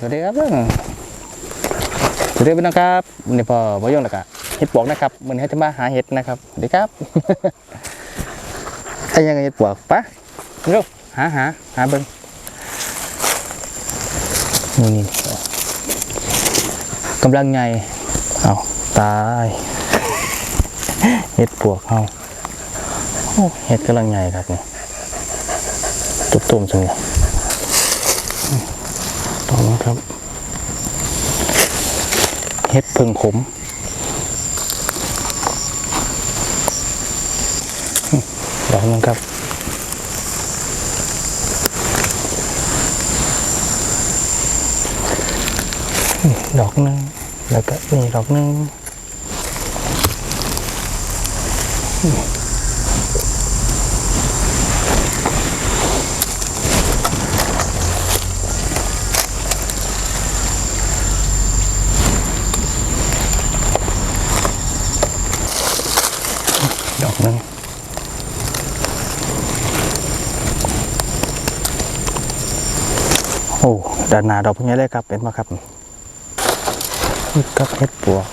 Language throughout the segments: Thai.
สวัสดีครับเรื่องสวัสดีพี่น้องครับวันนี้พอพอยงแล้วก็เห็ดปวกนะครับวันนี้จะมาหาเห็ดนะครับสวัสดีครับไอ้ยังไงเห็ดปวกปะเร็วหาหาหาเบิ้งนี่นี่กำลังไงเอาตายเห็ดปวกเอาเห็ดกำลังไงครับนี่ตุ่มๆจังเลย ตรงนะครับเฮ็ดพึ่งขมดอกนึงครับดอกหนึงแล้วก็นี่ดอกหนึงดอกหนึงโอ้ ด้านหน้าดอกพวกนี้เลยครับเป็นมาครับนี่กับเฮ็ดปวก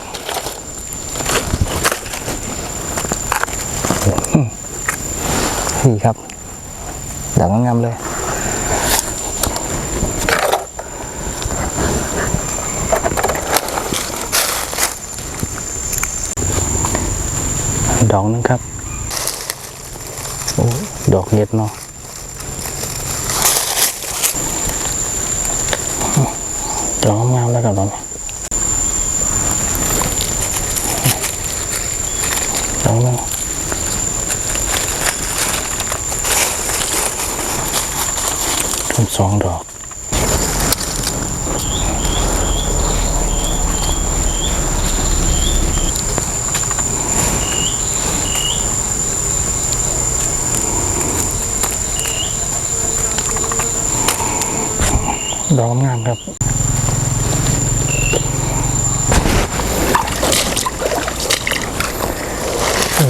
นี่ครับดอกงามเลยดอกนึงครับโอ้ดอกเห็ดเนาะ ดอกงามแล้วกับดอกนี้ดอกหนึงรวมสองดอกดอกงามครับ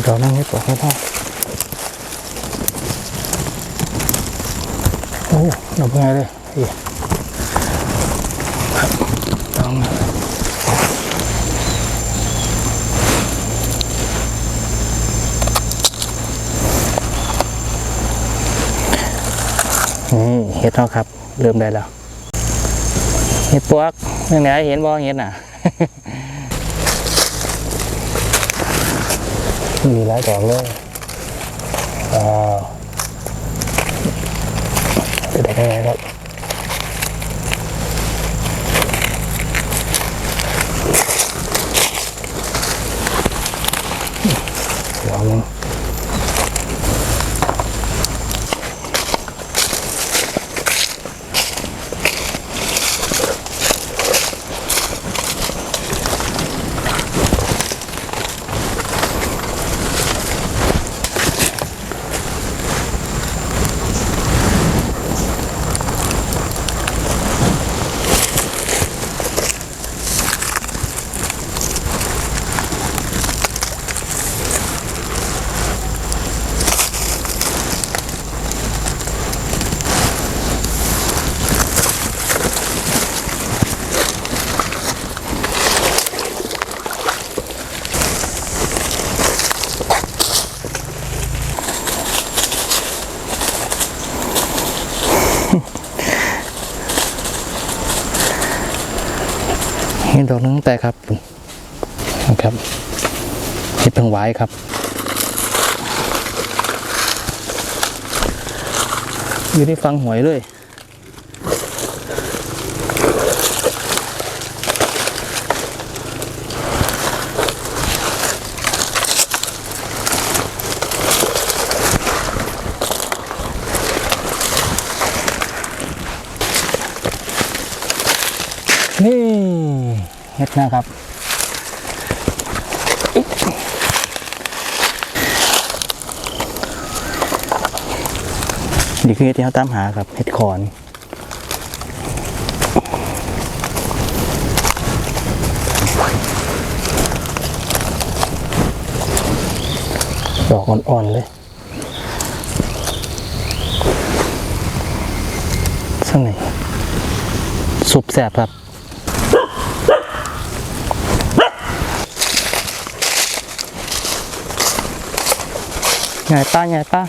ดอกนั่งนี่ปลอกไม่ได้โอ้ดอกเป็นไงเลยนี่ครับดองนี่เห็ดแล้วครับ เริ่มได้แล้ว เห็ดปวกยังไงเห็นบ่เห็ดน่ะ มีหลายดอกเลยอ้าวเป็นดอกยังไงครับ อกหนึงแต่ครับนะครับเห็ดเพิ่งไว้ครับอยู่ที่ฟังหวยเลย นี่เห็ ดนะครับ นี่คือเห็ดที่เขาตามหาครับเห็ดคอนดอกอ่อน ๆ เลยสักไหนสสุปแสบครับ ใหญ่ป้าใหญ่ป้า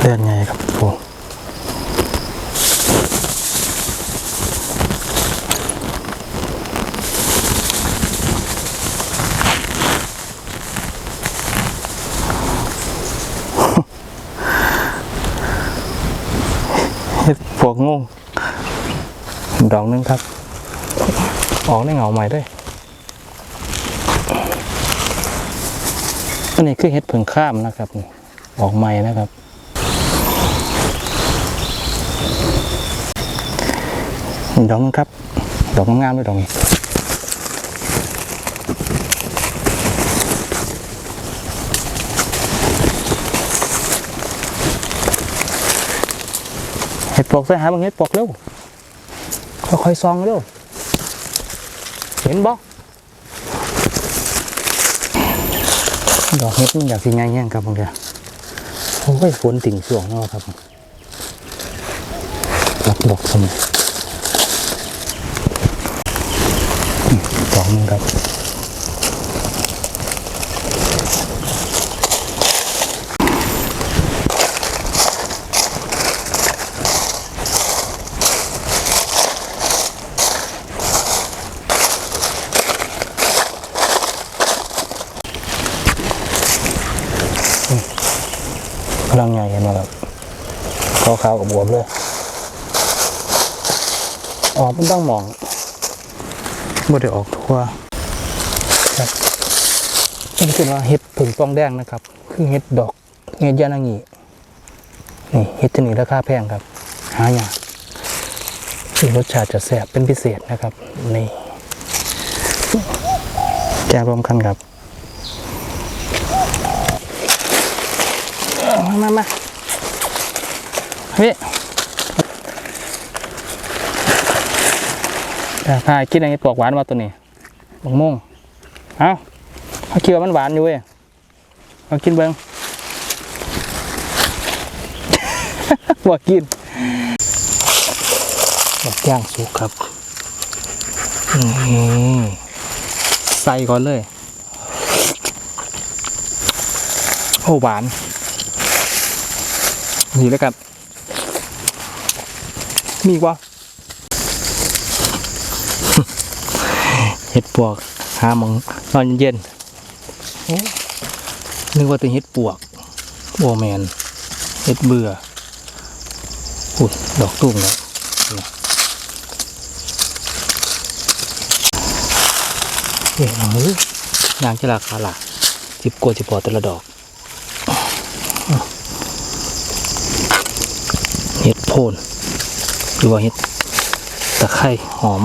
เลือนไงครับผม เฮ็ดพวกงงดอก หนึงครับ ออกในเหงาใหม่ด้วยอันนี้คือเฮ็ดเพิ่งข้ามนะครับ ออกใหม่นะครับ ดอกนึงครับ ดอกงามด้วยดอกนี้เห็ดปลวกใส่หาบางเห็ดปลวกเร็ว ค่อยๆซองเร็วเห็นบ่ดอกเห็ดมันอยากสิง่ายแย่งครับบางเดียวโอ้ยฝนติ่งช่วงเนาะครับดอกดอกสมอืมดอกนึงครับ ลังใหญ่เห็นไหมครับขาวๆกับบวมเลยออกมันต้องมองบ่ได้ออกทั่วครับนี่คือว่าเห็ดผึ่งฟองแดงนะครับ คือเห็ดดอกเห็ดยานางีนี่เห็ดชนิดราคาแพงครับ หายากคือรสชาติจะแสบเป็นพิเศษนะครับ นี่แกรวมกันครับ มามามาพี่แต่พากินอะไรปลอกหวานมาตัวนี้บังม่วงเอาเขาคิดว่ามันหวานอยู่เว้ยเอากินเบิ้งบ่กินแบบย่างสุกครับใส่ก่อนเลย โอ้หวาน นี่แล้วกัน มีวะเห็ดปวกหามองนอนเย็นๆนึกว่าเป็นเห็ดปวกโอแมนเห็ดเบื่ออุ้ยดอกตุ้มแล้วเฮ้ยเอ้ยางจะราคาหล่ะจิบกลัวจิบพอแต่ละดอก เห็ดโพนหรือว่าเห็ดตะไคร่หอม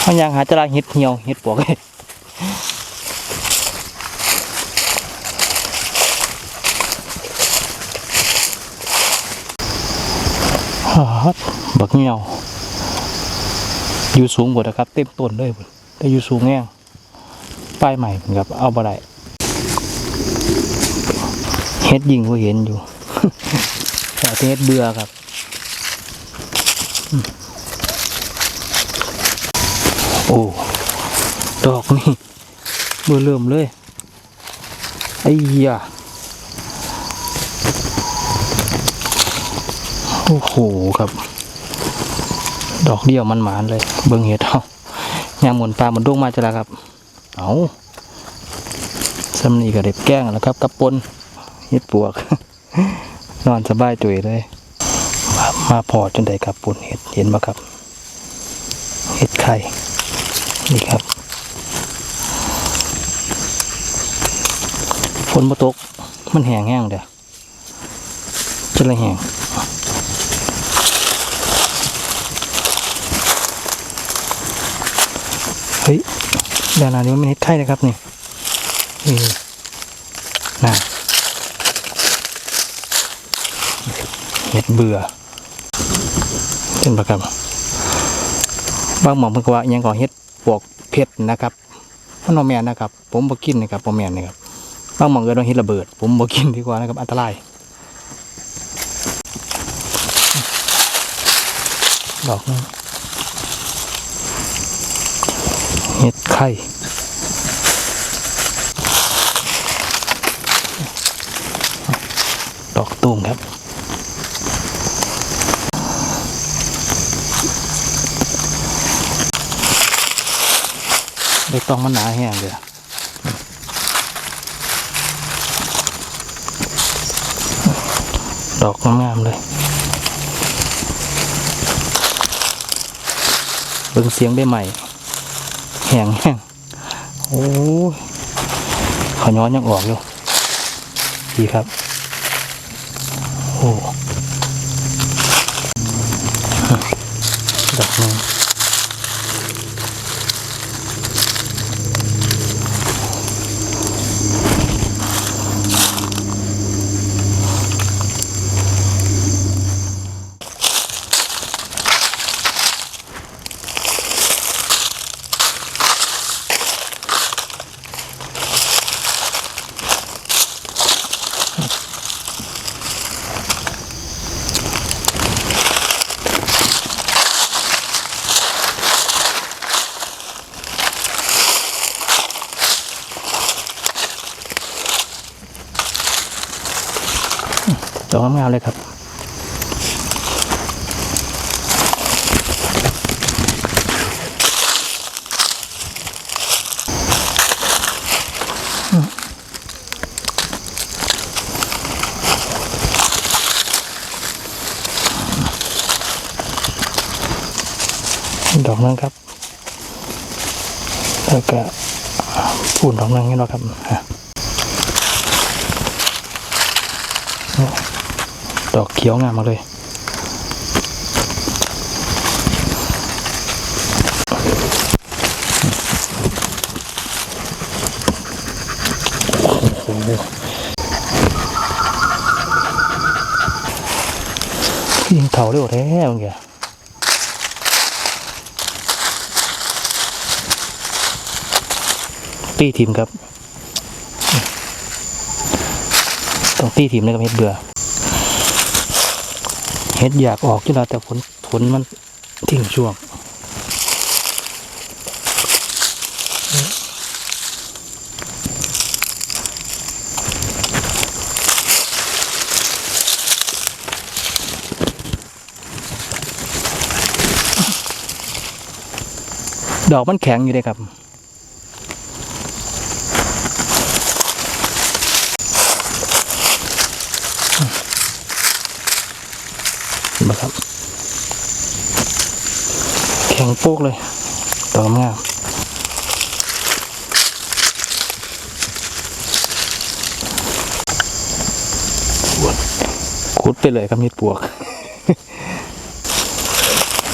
เขายังหาจะลาเห็ดเหี่ยวเห็ดปวกเลยบักเหี่ยว อยู่สูงกว่านะครับ เต็มต้นเลยพุ่นแต่อยู่สูงแง่ป้ายใหม่เหมือนกับเอาบ่ได้เฮ็ดยิงก็เห็นอยู่แต่เฮ็ดเบื่อครับโอ้ดอกนี่เบื่อเริ่มเลยไอ้ยาโอ้โหครับ ดอกเดียวมันหมานเลย เบิ่งเห็ดเอายามหมุนปลาหมุนดงมาจะละครับ เอาสำนีกับเด็บแกล้งแล้วครับกับปนเห็ดปวก นอนสบายตัวเลย มามาพอจนได้ครับปนเห็ดเห็นไหมครับ เห็ดไข่ นี่ครับฝนมาตก มันแห้งแห้งเด้อจะลยแห้ง ฮ้ยดานานี้มันเห็ดไข่นะครับนี่นี่นะเห็ดเบื่อเป็นประครับบางหมองเพิ่นก็ว่าอิหยังก่อเห็ดปวกเพชรนะครับมันบ่แม่นนะครับ ผมบ่กินนะครับบ่แม่นนะครับบางหมองเอิ้นว่าเห็ดระเบิด ผมบ่กินดีกว่านะครับ อันตรายดอกนึงเห็ด ไข่ดอกตูมครับใบตองมันหนาแห้งเลยดอกงามเลยเบิ่งเสียงได้ใหม่ ห้งแห้งโอ้ยขอย้อนยังออกอยู่ดีครับ โอ้ ดอกงามๆเลยครับ ดอกนึงครับ แล้วก็ปูนดอกนึงนี่เนาะครับฮะ ดอกเขียวงามมากเลย โอ้โหยิงเถาเร็วแท้เมื่อกี้ตีทีมครับ ต้องตีทีมนะครับเฮ็ดเบื่อ็ดอยากออกจุฬาแต่ผลผลมันทิ้งช่วงดอกมันแข็งอยู่เลยครับ นไหมครับ แข็งโป๊กเลยดอกงามขุดไปเลยครับมีดปวก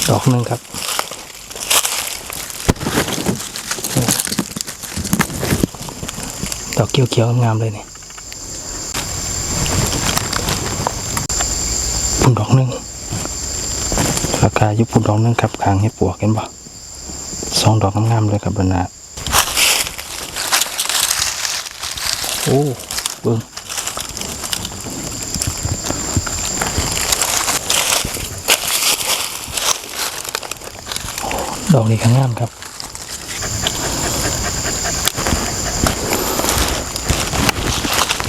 ดอกหนึ่งครับดอกเขียวๆงามๆเลยนี่ปุ่นดอกหนึ่ง ราคายุปุ่นดอกหนึงครับขางให้ปวกเห็นบ่สองดอกงามๆเลยครับบรรณาโอ้เบิ้งดอกนี้ข้างงามครับ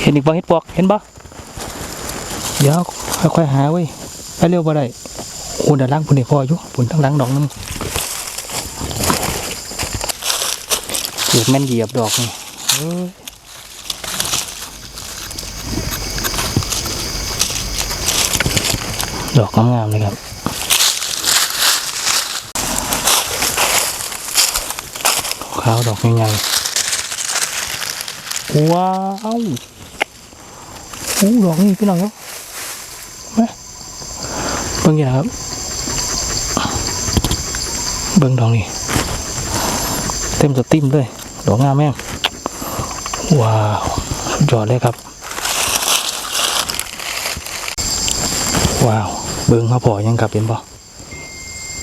เห็นอีกบ่เห็ดปวกเห็นบ่เดี๋ยวค่อยๆหาเว้ยไปเร็วบ่ได้ โอ้ด้านล่างพุ่นนี่พออยู่พุ่นทั้งหลังดอกนึงเกือบแม่นเหยียบดอกนี่เอ้ยดอกงามๆเลยครับขาวดอกใหญ่ๆว้าวโอ้ดอกนี่พี่น้องครับ เบิ้งอย่าครับ เบิ้งดองนี่ เต็มสติมเลยดอกงามแม่ว้าวยอดเลยครับ ว้าว เบิ้งข้าพอยังครับเห็นปะ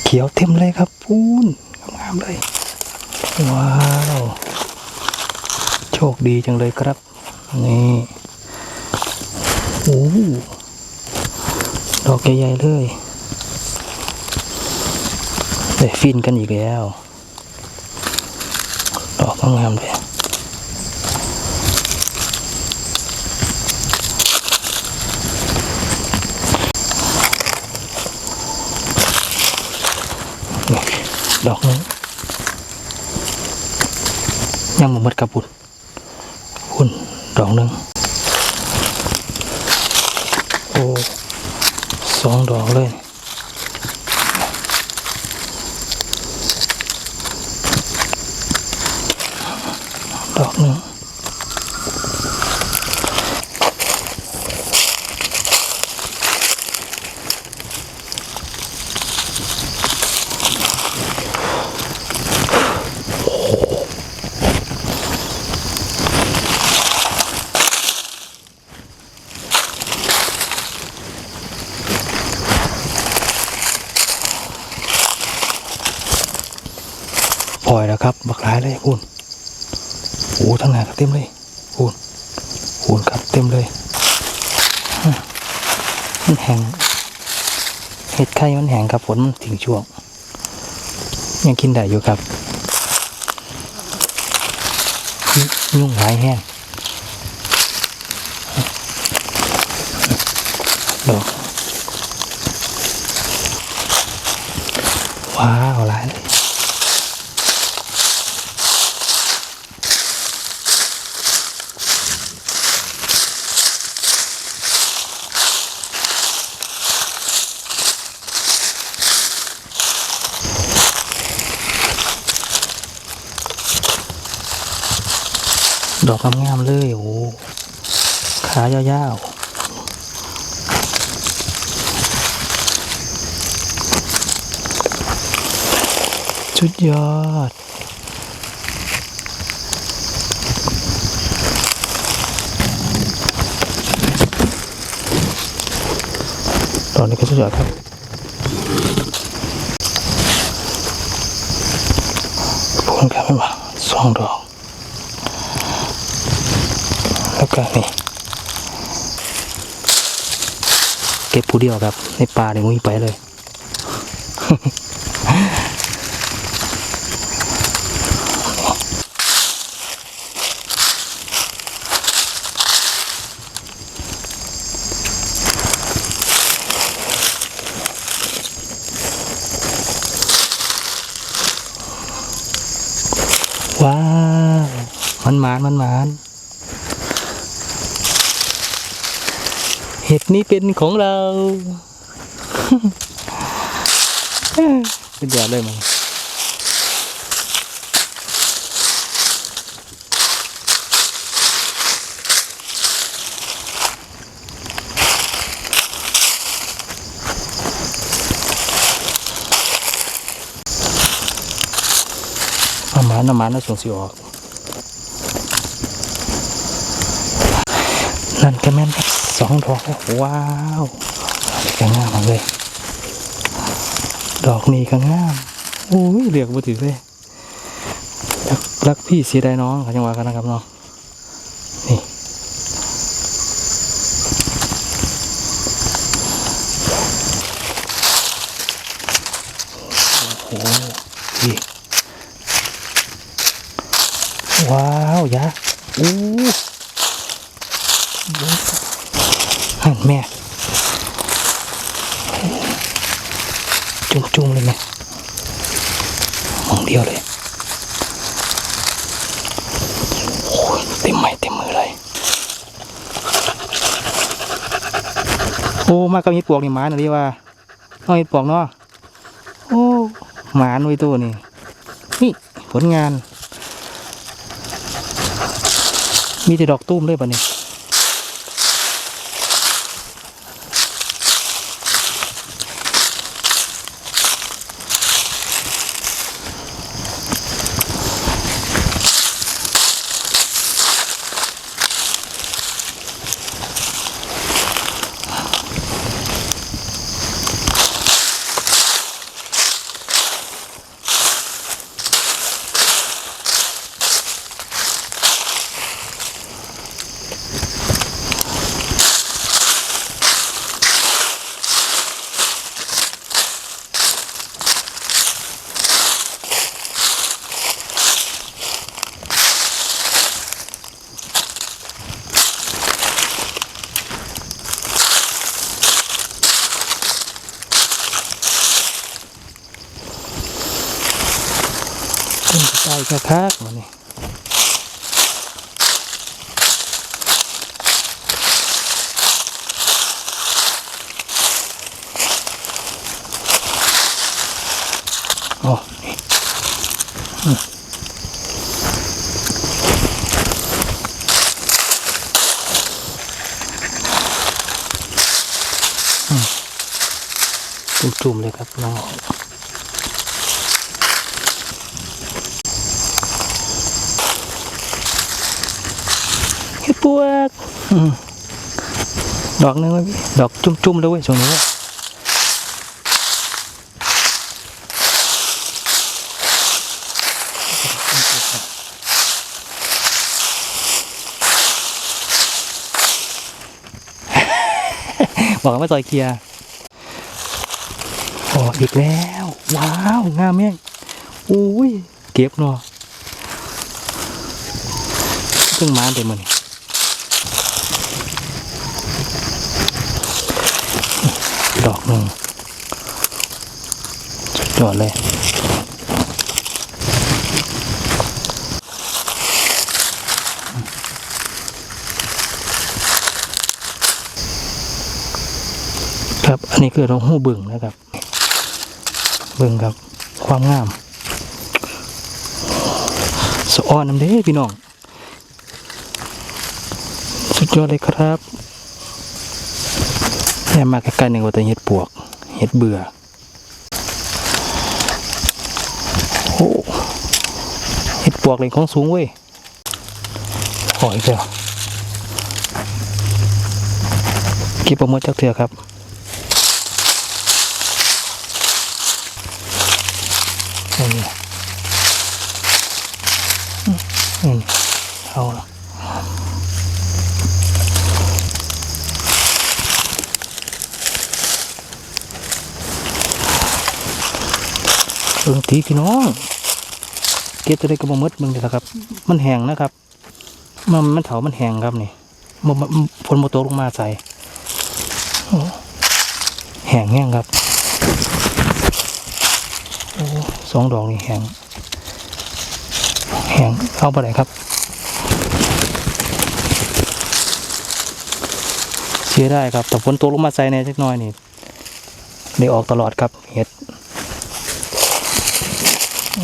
เขียวเต็มเลยครับปูนงามเลย ว้าว โชคดีจังเลยครับ นี่ โอ้ ดอกใหญ่ๆเลยได้ฟินกันอีกแล้ว ดอกก็งามเลยดอกนึงยังบ่หมดกระปุนพุ่นดอกนึงโอ้ องดอกเลยดอกหนึ่งปล่อยแล้วครับ บักหลายเลยคุณ โอ้ทั้งหนาก็เต็มเลยปูนปูนครับเต็มเลยฮึมัน แห้งเห็ดไข่มันแห้งครับฝนมันถึงช่วง ยังกินได้อยู่ครับยุ่งหายแห้งดอกว้าวหลายเลย ดอกงามๆเลยโอ้ขายาวๆชุดยอด ตอนนี้ก็ชุดยอดครับพวงกันไม่มาสองดอก แล้ว ก็นี่เก็บผู้เดียวครับ ในป่าเนี่ยมุ้ยไปเลยว้าวมันหมานมันหมาน เห็ดนี้เป็นของเราเป็นยอดเลยมั้งประมาณประมาณน่าสงสิออกนั่นก็แม่นครับ สองดอกแล้วว้าวอันนี้ก็งามาเลย ดอกนี้ก็งามโอ้ยเรียกมาถือเลยรักรักพี่เสียดายน้องเขาจังหวะกันนะครับน้องนี่โอ้โหนี่ว้าวยะอู้ หันแม่ จุ่มจุ่มๆเลยแม่มองเดียวเลย โอ้ยเต็มไม้เต็มมือเลย โอ้มากก็มีปลวกนี่หมาหน่อยดีว่าน้องมีปลวกเนาะโอ้หมาหน่ยตัวนี่นี่ผลงาน มีแต่ดอกตุ้มเลยป่ะนี่ ได้คักมานี่โอ้นี่อืมอืมจุ่มๆเลยครับน้อง เฮ็ด ปวกดอกนึงไว้พี่ดอกจุ่มๆเลยเว้ยช่วงนี้บอกว่าไม่ซอยเคลียร์โอ้อีกแล้ว ว้าว งามแม่งอุ้ย เก็บเนาะเพิ่งมาเดี๋ยวมันดอกหนึ่ง สุดยอดเลยครับอันนี้คือเราหูบึงนะครับ บึงครับ ความงามสะอ้อนน้ำเด้พี่น้อง สุดยอดเลยครับแย่มาใกล้ๆหนึ่งว่าแต่เห็ดปวก เห็ดเบื่อ โอ้เห็ดปวกเลยของสูงเว้ยหอยเถอะก็บประมดจักเถื่อครับนี่อืมอืมเอาละเบิ่งตีพี่น้องเก็บตัวได้กระบมดมึงเดี๋ยวละครับ มันแห้งนะครับ มันมันเถามันแห้งครับนี่มันมันฝนโมโตกลงมาใส่แห้งแห้งครับโอ้สองดอกนี่แห้งแห้งเข้าไปไหนครับ เสียได้ครับแต่ฝนตกลงมาใส่ในเล็กน้อยนี่ได้ออกตลอดครับเห็ดโ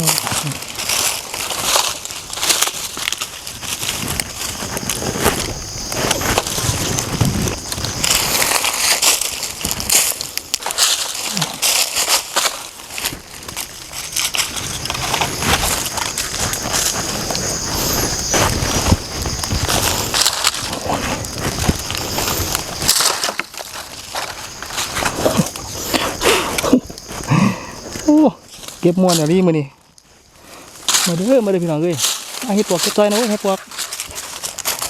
อ้เก็บมวนอะไรมานี่มาเด้อมาเด้อพี่น้องเอ้ยมาเห็ดปวกเก็บซอยนะเว้ยเห็ดปวก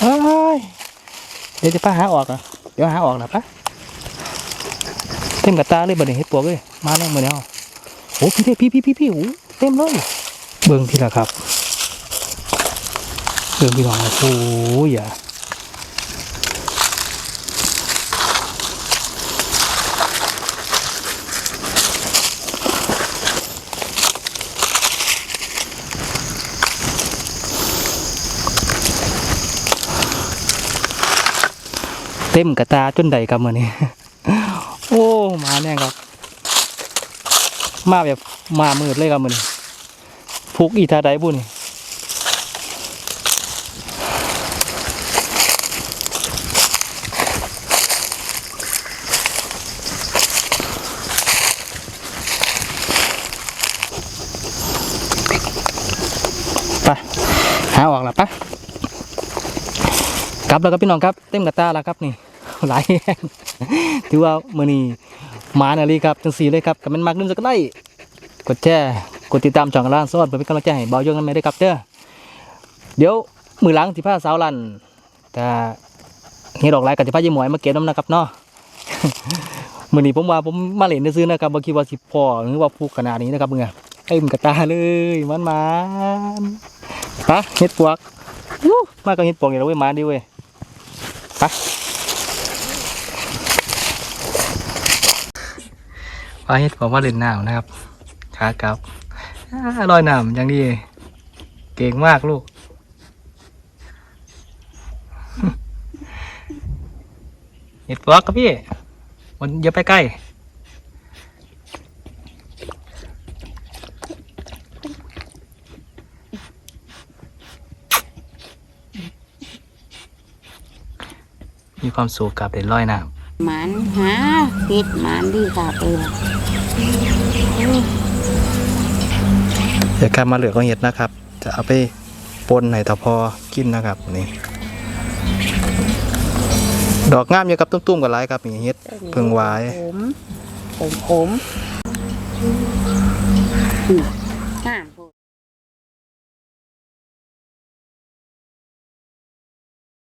เอ้ยเดี๋ยวจะป้าหาออกอะเดี๋ยวหาออกนะป้าเต็มกับตาเลยบัดนี้เห็ดปวกเลยมาแล้วมาแล้วโอ้พี่เด้พี่พี่พี่พี่โอ้เต็มเลยเบิ่งที่ละครับเบิ่งพี่น้องโอ้ยอย่า เต็มกระตาจนใดกับมือนี้ โอ้มาแน่ครับ มาแบบมามืดเลยครับมือนี้พุกอีทาไดบุนี่ไปหาออกแล้วปะกลับแล้วครับพี่น้องครับ เต็มกระตาแล้วครับนี่ หลายแห่งถือว่ามือนี้มานี่ยเลยครับจังสีเลยครับกับมันมากนึงจะก็ได้กดแชร์กดติดตามช่องร้านซอดเพื่อเป็นกำลังใจให้เบาโยงกันไหมได้ครับเด้อเดี๋ยวมือหลังที่ผ้าสาวลันแต่เฮ็ดออกหลายกับที่ผ้ายี่หมวยมาเก็บน้ำนะครับเนาะมือนี้ผมว่าผมมาเล่นซื้อนะครับบ่คิดว่าสิพอหรือว่าพูกขนาดนี้นะครับมึงอะเต็มกระตาเลยมันมันปะเฮ็ดปวกมาก็เฮ็ดปวกอย่างเราเว้ยมาดิเว้ยไปว่าเฮ็ดผมว่าเล่นน้ำนะครับขากลับอ่าลอยหนำอย่างดีเก่งมากลูก เห็ดปลอกครับพี่ มันอย่าไปใกล้มีความสุขกับเด็ดร้อยน้ หมันหาเห็ดหมันดีค่ะเออำเดี๋ยวกลับมาเหลือก็เห็ดนะครับ จะเอาไปปนให้ตาพอกินนะครับนี่ดอกงามอยู่กับตุ้มๆกับไรครับนี่เห็ดเพิ่งหวายผมผมผมอืมงามโพด